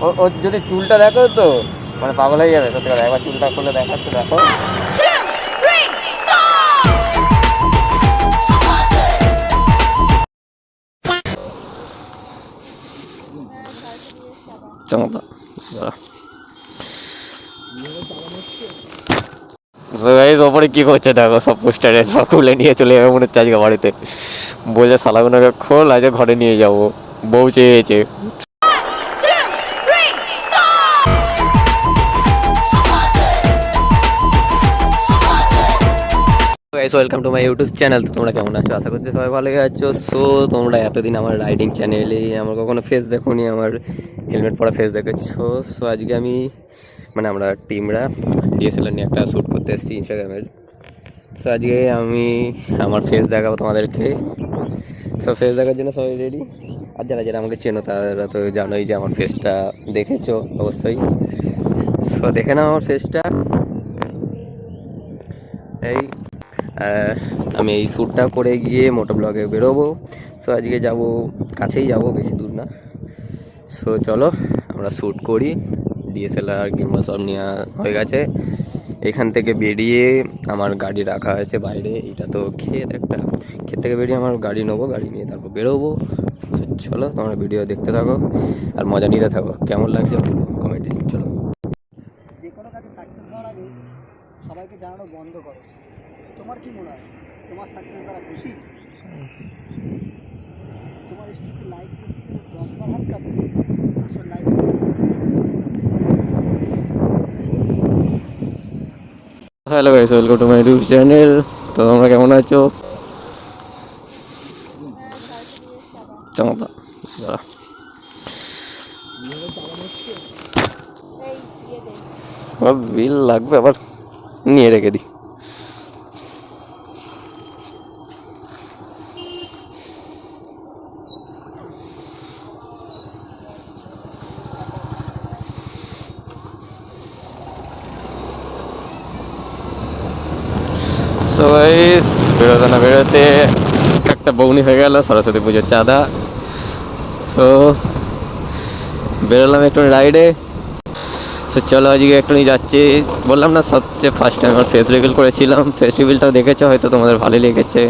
ও- ওর যদি চুলটা দেখো তো মানে পাগল হয়ে যাবে সত্যি কথা। একবার চুলটা খুলে দেখাচ্ছে দেখো। ওপরে কি করছে দেখো সব পোস্টারে সব খুলে নিয়ে চলে যাবে মনে হচ্ছে আজকে বাড়িতে। বলছে শালাগুনাকে খোল আজকে ঘরে নিয়ে যাব। বউ চেয়েছে। Guys welcome to my YouTube channel তো তোমরা কেমন আছো? আশা করছি সবাই ভালো আছো। সো তোমরা এতদিন আমার রাইডিং চ্যানেলে আমার কখনো ফেস দেখোনি, আমার হেলমেট পরা ফেস দেখেছ। সো আজকে আমি মানে আমরা টিমরা ডিএসএলআর নিয়ে একটা শ্যুট করতে এসেছি ইনস্টাগ্রামের সো আজকে আমি আমার ফেস দেখাবো তোমাদেরকে। সো ফেস দেখার জন্য সবাই রেডি আর যারা যারা আমাকে চেনো, তারা তো জানোই যে আমার ফেসটা দেখেছ, অবশ্যই। সো দেখে নাও আমার ফেসটা এই আমি এই শ্যুটটা করে গিয়ে মোটো ব্লগে বেরোবো। সো আজকে যাব, কাছেই যাব, বেশি দূর না। সো চলো, আমরা শ্যুট করি। ডিএসএলআর কিংবা সব নেওয়া হয়ে গেছে। এখান থেকে বেরিয়ে আমার গাড়ি রাখা আছে বাইরে। এটা তো ক্ষেত একটা। ক্ষেত থেকে বেরিয়ে আমার গাড়ি নেব, গাড়ি নিয়ে তারপর বেরোবো। চলো, তোমরা ভিডিও দেখতে থাকো আর মজা নিতে থাকো। কেমন লাগছে কমেন্টে, চলো। সবাইকে জানানো বন্ধ করো। তোমার কি মনে হয়? তোমার সাকসেস দ্বারা খুশি? তোমার স্টুডেন্ট লাইক দশবার হাত কাঁপে। আসলে like hello guys welcome to my YouTube channel তো তোমরা কেমন আছো? চমৎকার বিল লাগবে আবার। নিয়ে রেখে দিই। বেরোতে না বেরোতে একটা বৌনি হয়ে গেল, সরস্বতী পুজোর চাঁদা। তো বেরোলাম একটু রাইডে সো চলো আজকে একটু যাচ্ছি। বললাম না সবচেয়ে ফার্স্ট টাইম আমার ফেস রিভিল করেছিলাম ফেস রিভিলটাও দেখেছ, হয়তো তোমাদের ভালোই লেগেছে।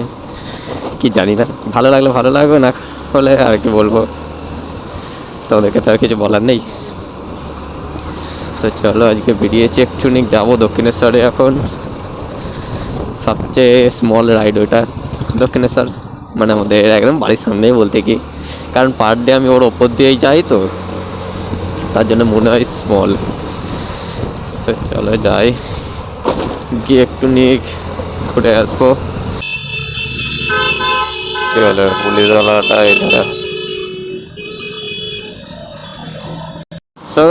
কি জানি না, ভালো লাগলে ভালো লাগবে, না হলে আর কি বলব। তোমাদেরকে তো আর কিছু বলার নেই। সো চলো আজকে বেরিয়েছি একটুখানি, যাব দক্ষিণেশ্বরে এখন। সবচেয়ে স্মল রাইড ওইটা দক্ষিণেশ্বর। মানে আমাদের একদম বাড়ির সামনেই বলতে কি। কারণ পার ডে আমি ওর ওপর দিয়েই যাই তো। তার জন্য মনে হয় স্মল চলো যাই। গিয়ে একটু নিয়ে ঘুরে আসব। কি পুলিশওয়ালাটা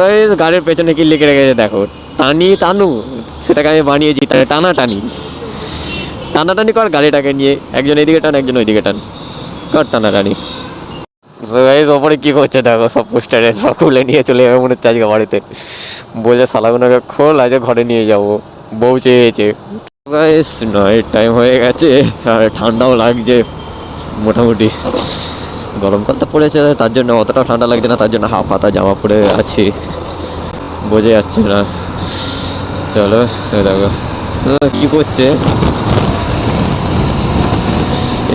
guys, গাড়ির পেছনে কি লিখে রেখেছে দেখো টানি টানু সেটাকে আমি বানিয়েছি টানা টানি টানাটানি কর গাড়িটাকে নিয়ে একজন এদিকে টান একজন ওইদিকে টান। কর টানাটানি ওপরে কি করছে? দেখো, সব পোস্টারে সব খুলে নিয়ে চলে যাবে মনে হচ্ছে আজকে বাড়িতে। বলছে শালাগুনাকে খোল, আজকে ঘরে নিয়ে যাব। বউ চেয়েছে। গাইস টাইম হয়ে গেছে, আর ঠান্ডাও লাগছে, মোটামুটি। গরমকাল তো পড়েছে, তার জন্য অতটা ঠান্ডা লাগছে না, তার জন্য হাফ হাতা জামা পরে আছি। বোঝা যাচ্ছে না। চলো দেখো। কি করছে?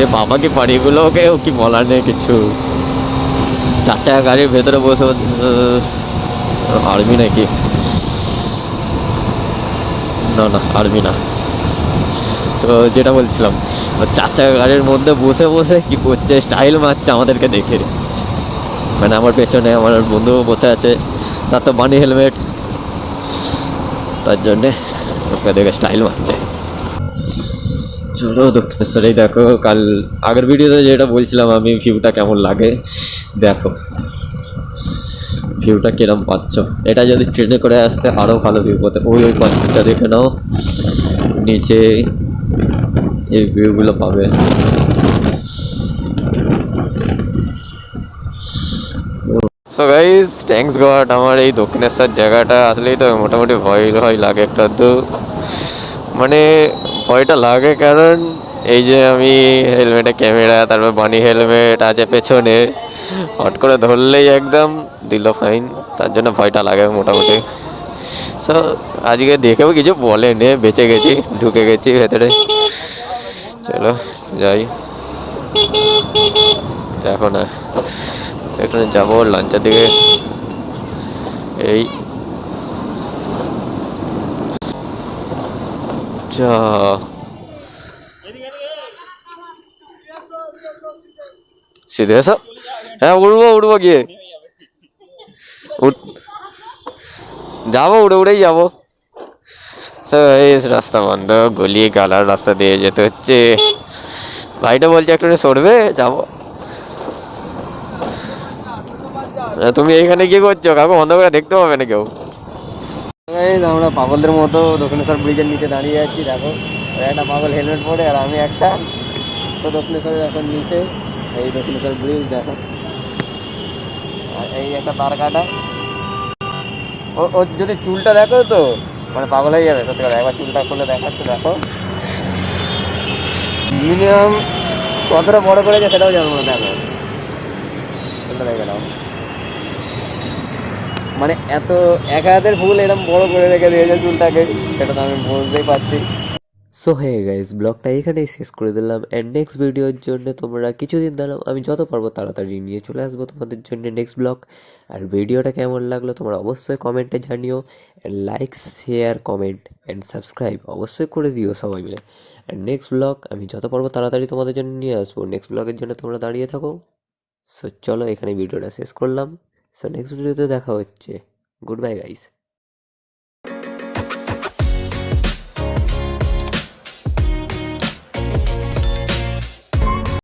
এ বাবা কি পাড়িগুলোকে ও কি বলার নেই কিছু। চার চাকা গাড়ির ভেতরে বসে আর্মি নাকি? না না, আর্মি না। তো যেটা বলছিলাম চার চাকা গাড়ির মধ্যে বসে বসে কি করছে? স্টাইল মারছে আমাদেরকে দেখে। মানে আমার পেছনে আমার বন্ধু বসে আছে, তার তো বানি হেলমেট তার জন্যে ওকে দেখে স্টাইল মারছে। চলো দক্ষিণেশ্বরেই দেখো, কাল আগের ভিডিওতে যেটা বলছিলাম আমি ভিউটা কেমন লাগে? দেখো। ভিউটা কিরম পাচ্ছ? এটা যদি ট্রেনে করে আসতে আরও ভালো ভিউ পেতে। ওই ওই পাশটা দেখে নাও। নিচে এই ভিউগুলো পাবে। সো গাইস থ্যাঙ্কস গড আমার এই দক্ষিণেশ্বর জায়গাটা আসলেই তো মোটামুটি ভয় ভয় লাগে একটা মানে ভয়টা লাগে কারণ এই যে আমি হেলমেটে ক্যামেরা, তারপর বানি হেলমেট আছে পেছনে। হট করে ধরলেই একদম দিল ফাইন তার জন্য ভয়টা লাগে মোটামুটি। সো আজকে দেখেও কিছু বলেনি, বেঁচে গেছি, ঢুকে গেছি ভেতরে। চলো, যাই। দেখো না, এখানে যাব লাঞ্চের দিকে। এই। যা। সিধে এসো হ্যাঁ উঠবো উঠবো গিয়ে। যাব, উড়ে উড়েই যাব। এই রাস্তা বন্ধ, গলি, গালার রাস্তা দিয়ে যেতে হচ্ছে। ভাইটা বলছে একটু সরবে, যাব। তুমি এইখানে কি করছ কাকু বন্ধ করে দেখতে পাবে না কেউ। আমরা পাগলদের মতো দক্ষিণেশ্বর ব্রিজের নিচে দাঁড়িয়ে আছি, দেখো। একটা পাগল হেলমেট পরে আর আমি একটা। তো দক্ষিণেশ্বরের এখন নিচে। এই দক্ষিণেশ্বর ব্রিজ, দেখো। আর এই একটা তার কাটা। ও ওর যদি চুলটা দেখো তো মানে পাগল হয়ে যাবে, সত্যি কথা। একবার চুলটা খুলে দেখাচ্ছে, দেখো। মিনিমাম কতটা বড় করেছে সেটাও জানব না, দেখো। চুলটা দেখে নাও। মানে এত এক হাতের ফুল এরকম বড় করে রেখে দিয়েছে চুলটাকে, সেটা তো আমি বুঝতেই পারছি। সো হে গাইস ব্লগটা এখানেই শেষ করে দিলাম। অ্যান্ড নেক্সট ভিডিওর জন্য তোমরা কিছুদিন দাঁড়াও, আমি যত পারব তাড়াতাড়ি নিয়ে চলে আসব তোমাদের জন্য নেক্সট ব্লগ আর ভিডিওটা কেমন লাগল তোমরা অবশ্যই কমেন্টে জানিও। And like share comment and subscribe অবশ্যই করে দিও সবাই মিলে। অ্যান্ড নেক্সট ব্লগ আমি যত পারব তাড়াতাড়ি তোমাদের জন্য নিয়ে আসব। নেক্সট ব্লগের জন্য তোমরা দাঁড়িয়ে থাকো। সো চলো এখানে ভিডিওটা শেষ করলাম। সো নেক্সট ভিডিওতে দেখা হচ্ছে। Good bye guys